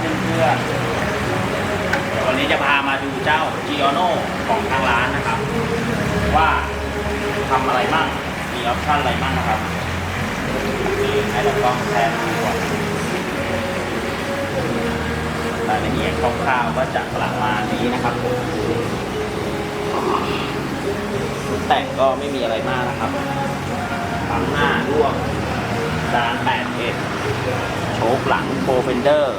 เพื่อนๆเดี๋ยววันนี้จะพามาดูเจ้า g i o n o ของทางร้านนะครับ ว่าทำอะไรบ้างมีออปชั่นอะไรบ้างนะครับนี่ให้เราต้องแทนดูก่อนรายละเอียดคร่าวๆก็จะประมาณนี้นะครับแต่งก็ไม่มีอะไรมากนะครับปั๊มหน้าร่วงจานแปดเอ็ดโชคหลังโปรเฟนเดอร์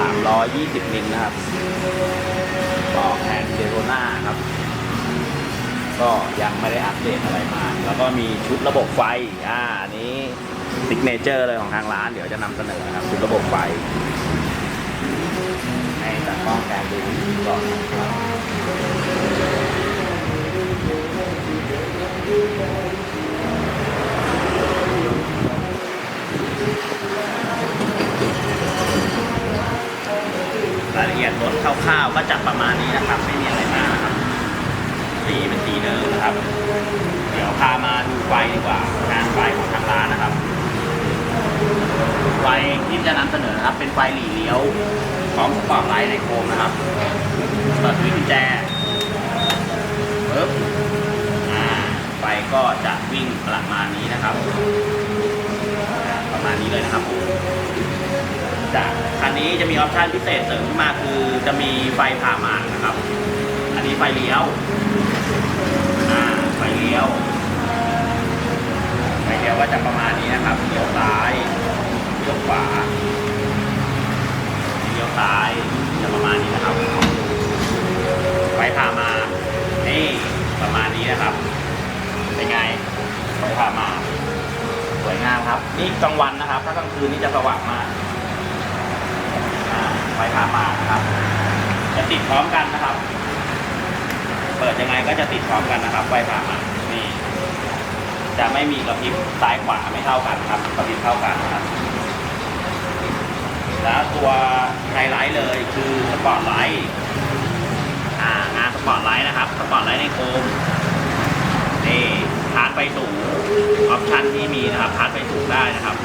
320 มิลนะครับก็แทนเดโรนาครับ ก็ยังไม่ได้อัปเดตอะไรมา แล้วก็มีชุดระบบไฟ อ่าอันนี้ซิกเนเจอร์เลยของทางร้าน เดี๋ยวจะนำเสนอนะครับ ชุดระบบไฟ ให้ตัดกล้องแทนดูก่อน รายละเอียดรถคร่าวๆก็จะประมาณนี้นะครับ ไม่มีอะไรมากนะครับสีเป็นสีเดิมนะครับ เดี๋ยวพามาดูไฟดีกว่างานไฟของทางร้านนะครับ ไฟที่จะนำเสนอนะครับ เป็นไฟหลีเลี้ยวพร้อมสปอตไลท์ในโคมนะครับเปิดสวิตช์กุญแจปึ๊บอ่าไฟก็จะวิ่งประมาณนี้นะครับ ประมาณนี้เลยนะครับผม จากคันนี้จะมีออปชันพิเศษเสริมขึ้นมาคือจะมีไฟผ่าหมากนะครับ อันนี้ไฟเลี้ยวอ่าไฟเลี้ยวไฟเลี้ยวก็จะประมาณนี้นะครับเลี้ยวซ้ายเลี้ยวขวาเลี้ยวซ้ายจะประมาณนี้นะครับ ไฟพามานี่ประมาณนี้นะครับเป็นไงไฟพามาสวยงามครับ นี่กลางวันนะครับ ถ้ากลางคืนนี่จะสว่างมากอ่าไฟพามานะครับ จะ ติดพร้อมกันนะครับ เปิดยังไงก็จะติดพร้อมกันนะครับไฟผ่ามานี่จะไม่มีกระพริบซ้ายขวาไม่เท่ากันครับกระพริบเท่ากันนะครับ แล้วตัวไฮไลท์เลยคือสปอร์ตไลท์อ่างานสปอร์ตไลท์นะครับสปอร์ตไลท์ในโคมนี่พาร์ทไปสูงออปชันที่มีนะครับพาร์ทไปสูงได้นะครับ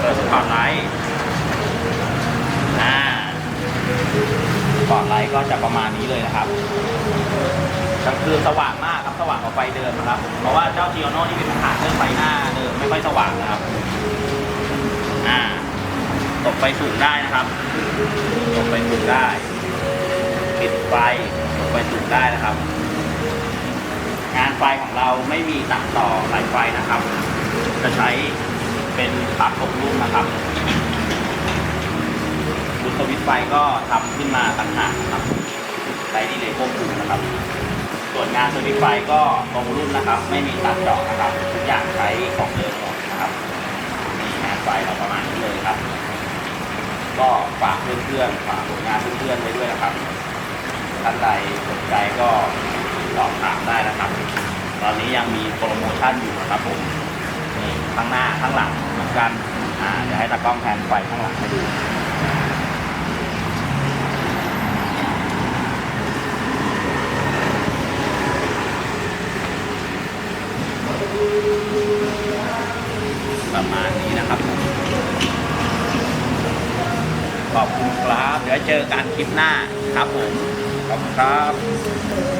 เปิดสปอร์ตไลท์อ่า สปอร์ตไลท์ก็จะ ประมาณนี้เลยนะครับกลางคืนสว่างมากครับสว่างกว่าไฟเดิมนะครับ เพราะว่าเจ้าจีโอโน่ที่มีปัญหาเรื่องไฟหน้าเดิมไม่ค่อยสว่างนะครับอ่าตกไฟสูงได้นะครับตกไฟสูงได้ ปิดไฟตกไฟสูงได้นะครับ งานไฟของเราไม่มีตัดต่อสายไฟนะครับ จะใช้เป็นปลั๊กอบรุ่นะครับบุตสวิตช์ไฟก็ทำขึ้นมาต่างหากครับ ใช้ดีเลย์ควบคุมนะครับ ส่วนงานสวิตช์ไฟก็ตรงรุ่นนะครับ ไม่มีตัดเจาะนะครับ ทุกอย่างใช้ของเดิมหมดนะครับนี่งานไฟเราประมาณนี้เลยครับ ก็ฝากเพื่อนๆฝากผลงานเพื่อนๆไว้ด้วยนะครับท่านใดสนใจก็สอบถามได้นะครับ ตอนนี้ยังมีโปรโมชั่นอยู่นะครับผมนี่ข้างหน้าข้างหลังเหมือนกันอ่าเดี๋ยวให้ตากล้องแทนไฟข้างหลังให้ดู ขอบคุณครับ เดี๋ยวเจอกันคลิปหน้าครับผม ขอบคุณครับ